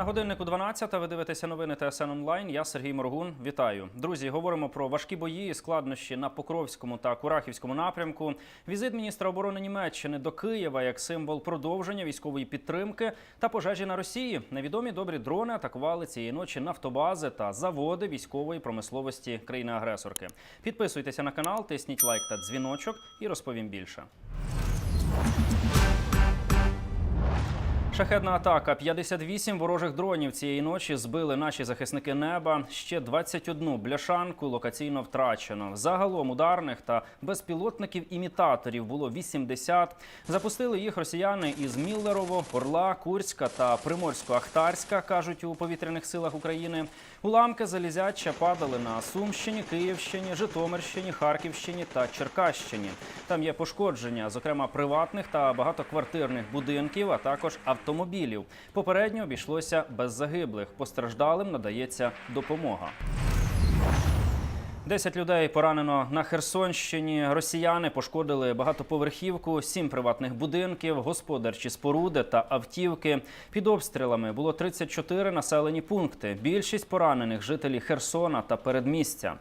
На годиннику 12 ви дивитеся новини ТСН онлайн. Я Сергій Моргун. Вітаю, друзі. Говоримо про важкі бої складнощі на Покровському та Курахівському напрямку. Візит міністра оборони Німеччини до Києва як символ продовження військової підтримки та пожежі на Росії. Невідомі добрі дрони атакували цієї ночі нафтобази та заводи військової промисловості країни-агресорки. Підписуйтеся на канал, тисніть лайк та дзвіночок і розповім більше. Шахедна атака. 58 ворожих дронів цієї ночі збили наші захисники неба. Ще 21 бляшанку локаційно втрачено. Загалом ударних та безпілотників-імітаторів було 80. Запустили їх росіяни із Міллерово, Орла, Курська та Приморсько-Ахтарська, кажуть у повітряних силах України. Уламки залізяча падали на Сумщині, Київщині, Житомирщині, Харківщині та Черкащині. Там є пошкодження, зокрема приватних та багатоквартирних будинків, а також автомобілів. Попередньо обійшлося без загиблих. Постраждалим надається допомога. Десять людей поранено на Херсонщині. Росіяни пошкодили багатоповерхівку, сім приватних будинків, господарчі споруди та автівки. Під обстрілами було 34 населені пункти. Більшість поранених жителі Херсона та передмістя.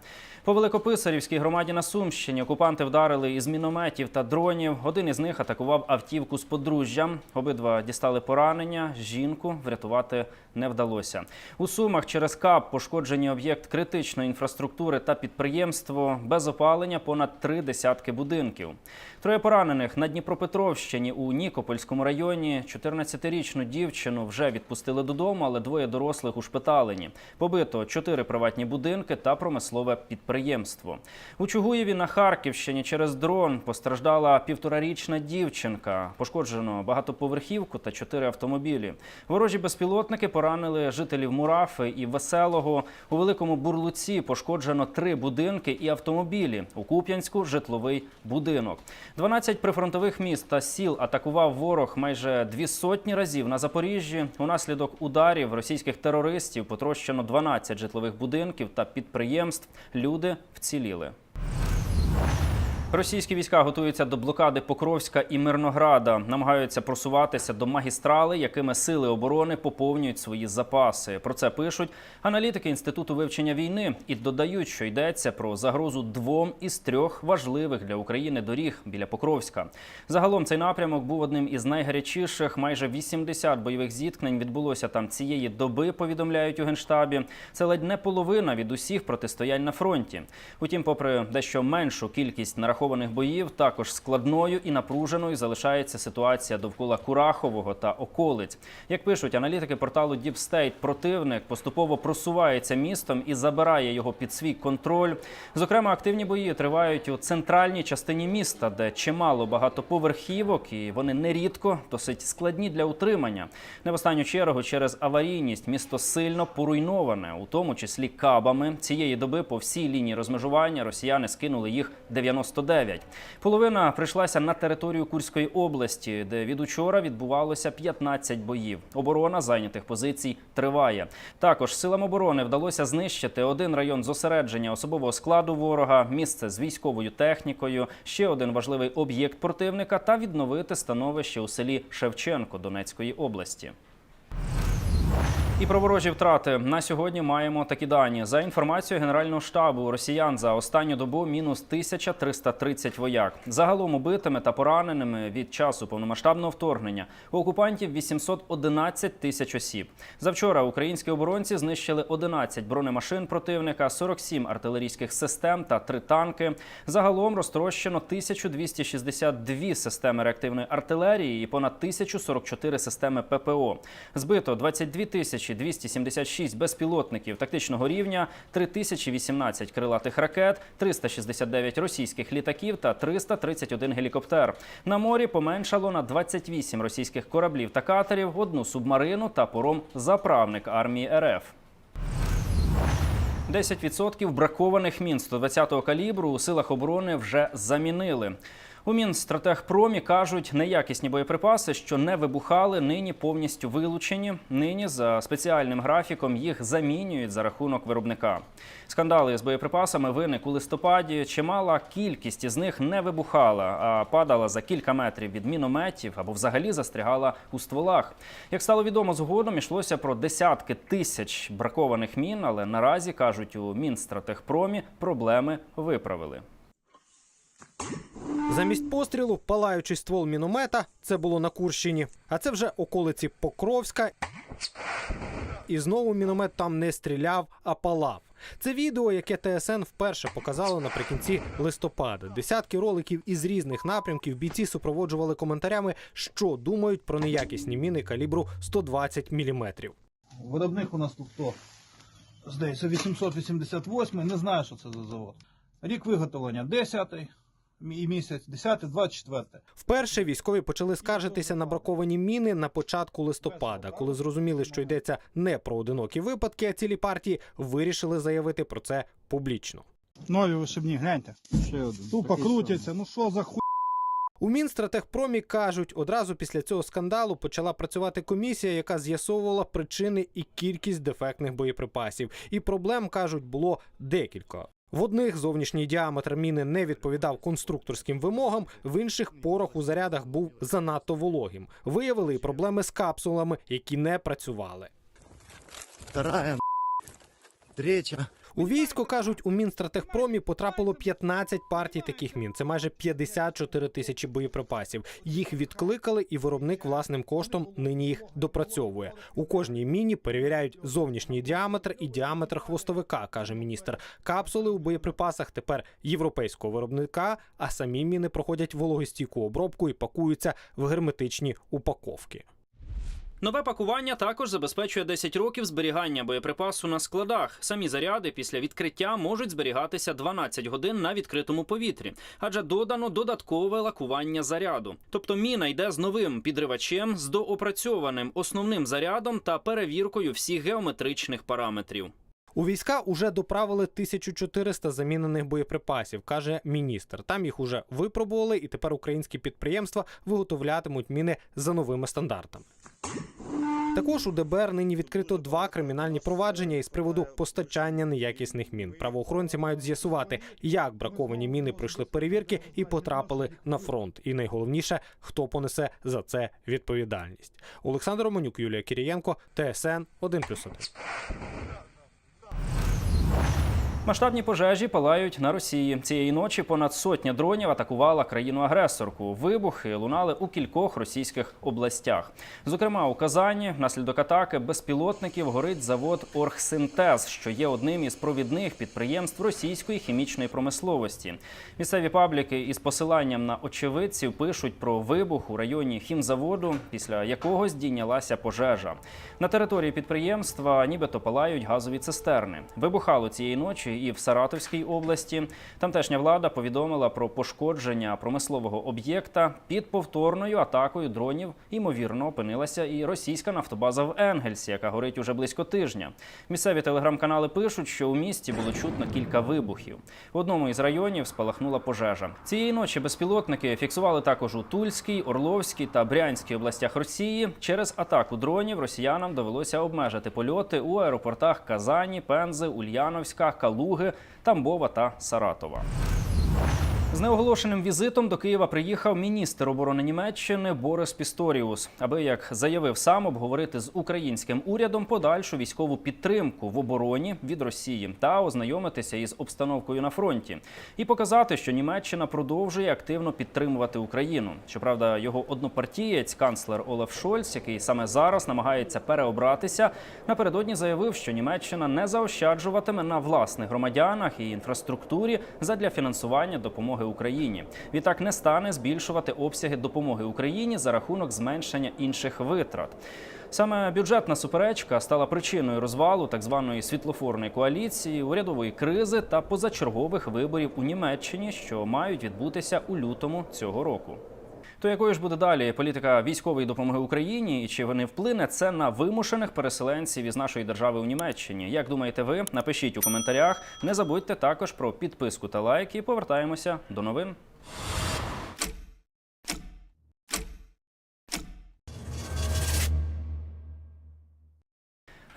По Великописарівській громаді на Сумщині окупанти вдарили із мінометів та дронів. Один із них атакував автівку з подружжям. Обидва дістали поранення. Жінку врятувати не вдалося. У Сумах через КАП пошкоджені об'єкт критичної інфраструктури та підприємство. Без опалення понад три десятки будинків. Троє поранених на Дніпропетровщині у Нікопольському районі. 14-річну дівчину вже відпустили додому, але двоє дорослих ушпиталені. Побито чотири приватні будинки та промислове підприємство. У Чугуєві на Харківщині через дрон постраждала півторарічна дівчинка. Пошкоджено багатоповерхівку та чотири автомобілі. Ворожі безпілотники поранили жителів Мурафи і Веселого. У великому бурлуці пошкоджено три будинки і автомобілі. У Куп'янську житловий будинок. 12 прифронтових міст та сіл атакував ворог майже дві сотні разів на Запоріжжі. Унаслідок ударів російських терористів потрощено 12 житлових будинків та підприємств. Люди вціліли. Російські війська готуються до блокади Покровська і Мирнограда, намагаються просуватися до магістрали, якими сили оборони поповнюють свої запаси. Про це пишуть аналітики інституту вивчення війни і додають, що йдеться про загрозу двом із трьох важливих для України доріг біля Покровська. Загалом цей напрямок був одним із найгарячіших. Майже 80 бойових зіткнень відбулося там цієї доби. Повідомляють у генштабі. Це ледь не половина від усіх протистоянь на фронті. Утім, попри дещо меншу кількість нарахованих боїв, також складною і напруженою залишається ситуація довкола Курахового та околиць. Як пишуть аналітики порталу Deep State, противник поступово просувається містом і забирає його під свій контроль. Зокрема, активні бої тривають у центральній частині міста, де чимало багатоповерхівок, і вони нерідко досить складні для утримання. Не в останню чергу через аварійність місто сильно поруйноване, у тому числі кабами. Цієї доби по всій лінії розмежування росіяни скинули їх 99. Половина прийшлася на територію Курської області, де від учора відбувалося 15 боїв. Оборона зайнятих позицій триває. Також силам оборони вдалося знищити один район зосередження особового складу ворога, місце з військовою технікою, ще один важливий об'єкт противника та відновити становище у селі Шевченко Донецької області. І про ворожі втрати на сьогодні маємо такі дані. За інформацією Генерального штабу Росіян за останню добу мінус 1330 вояк. Загалом убитими та пораненими від часу повномасштабного вторгнення у окупантів 811 тисяч осіб. Завчора українські оборонці знищили 11 бронемашин противника, 47 артилерійських систем та 3 танки. Загалом розтрощено 1262 системи реактивної артилерії і понад 1044 системи ППО. Збито 22 тисячі 276 безпілотників тактичного рівня, 3018 крилатих ракет, 369 російських літаків та 331 гелікоптер. На морі поменшало на 28 російських кораблів та катерів, одну субмарину та пором заправник армії РФ. 10% бракованих мін 120-го калібру у силах оборони вже замінили. У Мінстратегпромі кажуть, неякісні боєприпаси, що не вибухали, нині повністю вилучені. Нині за спеціальним графіком їх замінюють за рахунок виробника. Скандали з боєприпасами виник у листопаді. Чимала кількість із них не вибухала, а падала за кілька метрів від мінометів або взагалі застрягала у стволах. Як стало відомо згодом, йшлося про десятки тисяч бракованих мін, але наразі кажуть у Мінстратегпромі проблеми виправили. Замість пострілу палаючий ствол міномета це було на Курщині. А це вже околиці Покровська. І знову міномет там не стріляв, а палав. Це відео, яке ТСН вперше показало наприкінці листопада. Десятки роликів із різних напрямків бійці супроводжували коментарями, що думають про неякісні міни калібру 120 мм. Виробник у нас тут хто? Здається, 888, не знаю, що це за завод. Рік виготовлення 10 і місяць 10, 24. Вперше військові почали скаржитися на браковані міни на початку листопада. Коли зрозуміли, що йдеться не про одинокі випадки, а цілі партії вирішили заявити про це публічно. Нові вишибні, гляньте. Ще один. Тупо крутяться, ну що за ху... У Мінстратегпромі кажуть, одразу після цього скандалу почала працювати комісія, яка з'ясовувала причини і кількість дефектних боєприпасів. І проблем кажуть було декілька. В одних зовнішній діаметр міни не відповідав конструкторським вимогам, в інших порох у зарядах був занадто вологим. Виявили і проблеми з капсулами, які не працювали. Вторая, третя. У військо кажуть, у Мінстратегпромі потрапило 15 партій таких мін. Це майже 54 тисячі боєприпасів. Їх відкликали, і виробник власним коштом нині їх допрацьовує. У кожній міні перевіряють зовнішній діаметр і діаметр хвостовика, каже міністр. Капсули у боєприпасах тепер європейського виробника, а самі міни проходять вологостійку обробку і пакуються в герметичні упаковки. Нове пакування також забезпечує 10 років зберігання боєприпасу на складах. Самі заряди після відкриття можуть зберігатися 12 годин на відкритому повітрі, адже додано додаткове лакування заряду. Тобто міна йде з новим підривачем, з доопрацьованим основним зарядом та перевіркою всіх геометричних параметрів. У війська уже доправили 1400 замінених боєприпасів, каже міністр. Там їх уже випробували, і тепер українські підприємства виготовлятимуть міни за новими стандартами. Також у ДБР нині відкрито два кримінальні провадження із приводу постачання неякісних мін. Правоохоронці мають з'ясувати, як браковані міни пройшли перевірки і потрапили на фронт. І найголовніше, хто понесе за це відповідальність. Олександр Романюк, Юлія Кірієнко, ТСН 1+,1. Масштабні пожежі палають на Росії. Цієї ночі понад сотня дронів атакувала країну-агресорку. Вибухи лунали у кількох російських областях. Зокрема, у Казані внаслідок атаки безпілотників горить завод Оргсинтез, що є одним із провідних підприємств російської хімічної промисловості. Місцеві пабліки із посиланням на очевидців пишуть про вибух у районі хімзаводу, після якого здійнялася пожежа. На території підприємства нібито палають газові цистерни. Вибухало цієї ночі і в Саратовській області. Тамтешня влада повідомила про пошкодження промислового об'єкта під повторною атакою дронів. Ймовірно, опинилася і російська нафтобаза в Енгельсі, яка горить уже близько тижня. Місцеві телеграм-канали пишуть, що у місті було чутно кілька вибухів. В одному із районів спалахнула пожежа. Цієї ночі безпілотники фіксували також у Тульській, Орловській та Брянській областях Росії. Через атаку дронів росіянам довелося обмежити польоти у аеропортах Казані, Пензи, Ульяновська, Калуги, Тамбова та Саратова. З неоголошеним візитом до Києва приїхав міністр оборони Німеччини Борис Пісторіус, аби як заявив сам обговорити з українським урядом подальшу військову підтримку в обороні від Росії та ознайомитися із обстановкою на фронті і показати, що Німеччина продовжує активно підтримувати Україну. Щоправда, його однопартієць, канцлер Олаф Шольц, який саме зараз намагається переобратися, напередодні заявив, що Німеччина не заощаджуватиме на власних громадянах і інфраструктурі задля фінансування допомоги Україні. Відтак не стане збільшувати обсяги допомоги Україні за рахунок зменшення інших витрат. Саме бюджетна суперечка стала причиною розвалу так званої світлофорної коаліції, урядової кризи та позачергових виборів у Німеччині, що мають відбутися у лютому цього року. То якою ж буде далі політика військової допомоги Україні і чи вони вплине це на вимушених переселенців із нашої держави у Німеччині? Як думаєте ви? Напишіть у коментарях. Не забудьте також про підписку та лайк. І повертаємося до новин.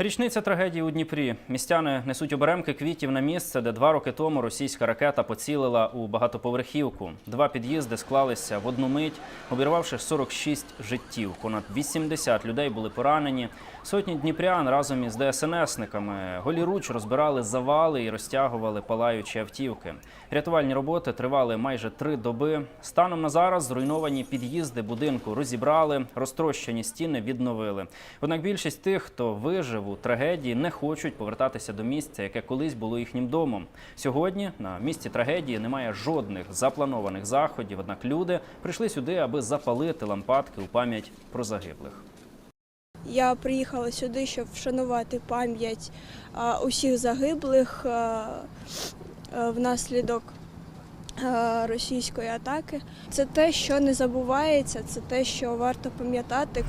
Річниця трагедії у Дніпрі. Містяни несуть оберемки квітів на місце, де два роки тому російська ракета поцілила у багатоповерхівку. Два під'їзди склалися в одну мить, обірвавши 46 життів. Понад 80 людей були поранені. Сотні дніпрян разом із ДСНСниками голіруч розбирали завали і розтягували палаючі автівки. Рятувальні роботи тривали майже три доби. Станом на зараз зруйновані під'їзди будинку розібрали, розтрощені стіни відновили. Однак більшість тих, хто вижив трагедії, не хочуть повертатися до місця, яке колись було їхнім домом. Сьогодні на місці трагедії немає жодних запланованих заходів. Однак люди прийшли сюди, аби запалити лампадки у пам'ять про загиблих. Я приїхала сюди, щоб вшанувати пам'ять усіх загиблих внаслідок російської атаки. Це те, що не забувається, це те, що варто пам'ятати.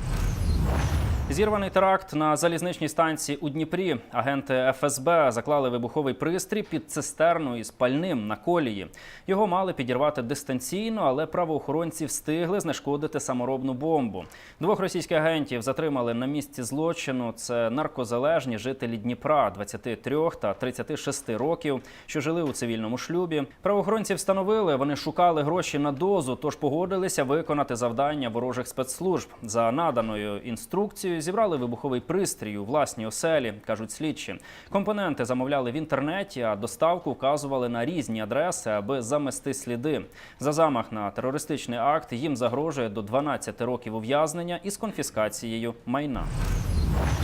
Зірваний теракт на залізничній станції у Дніпрі. Агенти ФСБ заклали вибуховий пристрій під цистерну із пальним на колії. Його мали підірвати дистанційно, але правоохоронці встигли знешкодити саморобну бомбу. Двох російських агентів затримали на місці злочину. Це наркозалежні жителі Дніпра 23 та 36 років, що жили у цивільному шлюбі. Правоохоронці встановили, вони шукали гроші на дозу, тож погодилися виконати завдання ворожих спецслужб за наданою інструкцією. Зібрали вибуховий пристрій у власній оселі, кажуть слідчі. Компоненти замовляли в інтернеті, а доставку вказували на різні адреси, аби замести сліди. За замах на терористичний акт їм загрожує до 12 років ув'язнення із конфіскацією майна.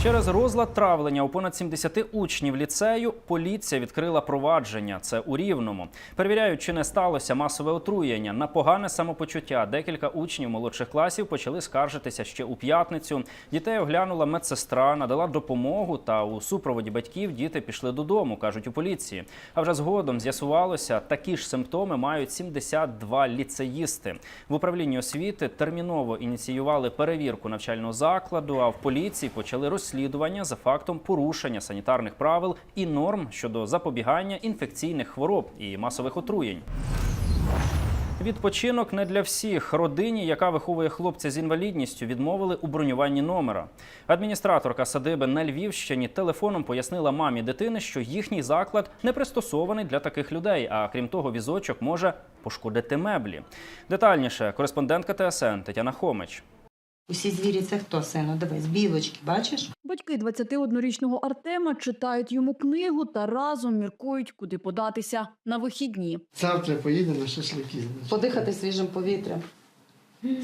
Через розлад травлення у понад 70 учнів ліцею поліція відкрила провадження. Це у Рівному. Перевіряють, чи не сталося масове отруєння. На погане самопочуття декілька учнів молодших класів почали скаржитися ще у п'ятницю. Дітей оглянула медсестра, надала допомогу. Та у супроводі батьків діти пішли додому, кажуть у поліції. А вже згодом з'ясувалося, такі ж симптоми мають 72 ліцеїсти. В управлінні освіти терміново ініціювали перевірку навчального закладу. А в поліції почали розслідування за фактом порушення санітарних правил і норм щодо запобігання інфекційних хвороб і масових отруєнь. Відпочинок не для всіх. Родині, яка виховує хлопця з інвалідністю, відмовили у бронюванні номера. Адміністраторка садиби на Львівщині телефоном пояснила мамі дитини, що їхній заклад не пристосований для таких людей. А крім того, візочок може пошкодити меблі. Детальніше кореспондентка ТСН Тетяна Хомич. Усі звірі це хто, сину? Дивись, білочки, бачиш? Батьки 21-річного Артема читають йому книгу та разом міркують, куди податися на вихідні. Завтра поїдемо на шашлики. значить. Подихати свіжим повітрям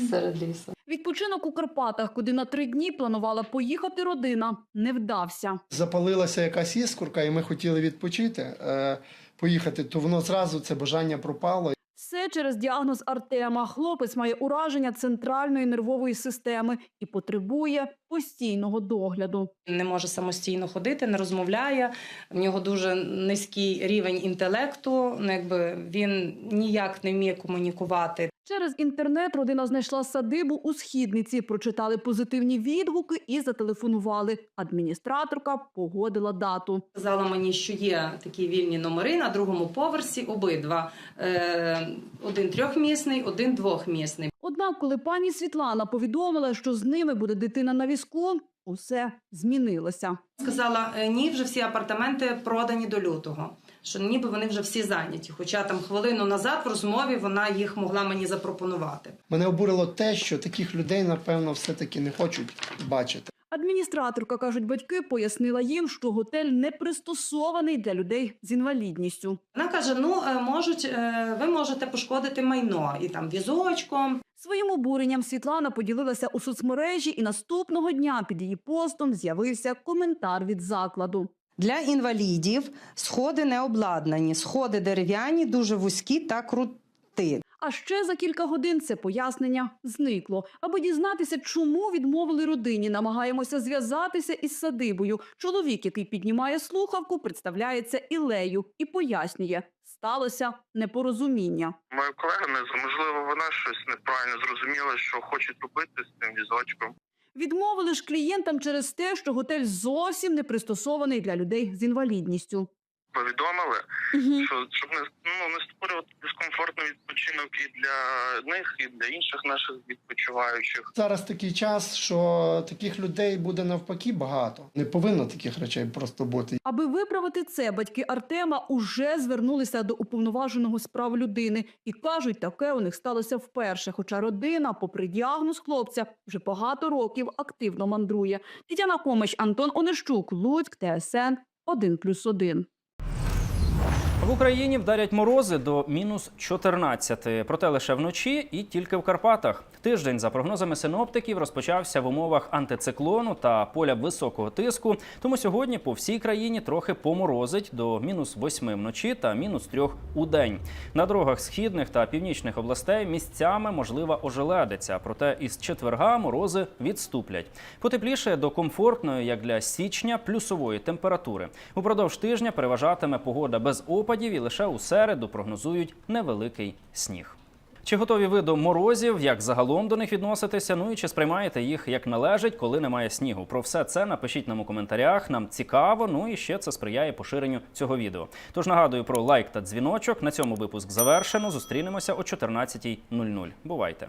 серед лісу. Відпочинок у Карпатах, куди на три дні планувала поїхати родина, не вдався. Запалилася якась іскорка, і ми хотіли відпочити, е, поїхати, то воно зразу це бажання пропало. Все через діагноз Артема. Хлопець має ураження центральної нервової системи і потребує постійного догляду. Не може самостійно ходити, не розмовляє. В нього дуже низький рівень інтелекту. Ну, якби він ніяк не вміє комунікувати. Через інтернет родина знайшла садибу у східниці, прочитали позитивні відгуки і зателефонували. Адміністраторка погодила дату. Сказала мені, що є такі вільні номери на другому поверсі. Обидва Е, один трьохмісний, один двохмісний. Однак, коли пані Світлана повідомила, що з ними буде дитина на візку, усе змінилося. Сказала, «Е, ні, вже всі апартаменти продані до лютого. Що ніби вони вже всі зайняті. Хоча там хвилину назад в розмові вона їх могла мені запропонувати. Мене обурило те, що таких людей, напевно, все-таки не хочуть бачити. Адміністраторка, кажуть батьки, пояснила їм, що готель не пристосований для людей з інвалідністю. Вона каже: ну е, можуть, е, ви можете пошкодити майно і там візочком. Своїм обуренням Світлана поділилася у соцмережі, і наступного дня під її постом з'явився коментар від закладу. Для інвалідів сходи не обладнані, сходи дерев'яні, дуже вузькі та крути. А ще за кілька годин це пояснення зникло. Аби дізнатися, чому відмовили родині, намагаємося зв'язатися із садибою. Чоловік, який піднімає слухавку, представляється Ілею і пояснює, сталося непорозуміння. Моя колега не можливо, вона щось неправильно зрозуміла, що хочуть робити з цим візочком. Відмовили ж клієнтам через те, що готель зовсім не пристосований для людей з інвалідністю. Повідомили, що щоб не ну не створювати дискомфортний відпочинок і для них, і для інших наших відпочиваючих. Зараз такий час, що таких людей буде навпаки багато. Не повинно таких речей просто бути. Аби виправити це, батьки Артема уже звернулися до уповноваженого з прав людини і кажуть, таке у них сталося вперше. Хоча родина, попри діагноз хлопця, вже багато років активно мандрує. Тетяна Комич, Антон Онищук, Луцьк, ТСН 1+,1. В Україні вдарять морози до мінус 14, проте лише вночі і тільки в Карпатах. Тиждень, за прогнозами синоптиків, розпочався в умовах антициклону та поля високого тиску. Тому сьогодні по всій країні трохи поморозить до мінус 8 вночі та мінус 3 у день. На дорогах східних та північних областей місцями можлива ожеледиця, проте із четверга морози відступлять. Потепліше до комфортної, як для січня, плюсової температури. Упродовж тижня переважатиме погода без опадів і лише у середу прогнозують невеликий сніг. Чи готові ви до морозів? Як загалом до них відноситися? Ну і чи сприймаєте їх як належить, коли немає снігу? Про все це напишіть нам у коментарях. Нам цікаво. Ну і ще це сприяє поширенню цього відео. Тож нагадую про лайк та дзвіночок. На цьому випуск завершено. Зустрінемося о 14.00. Бувайте!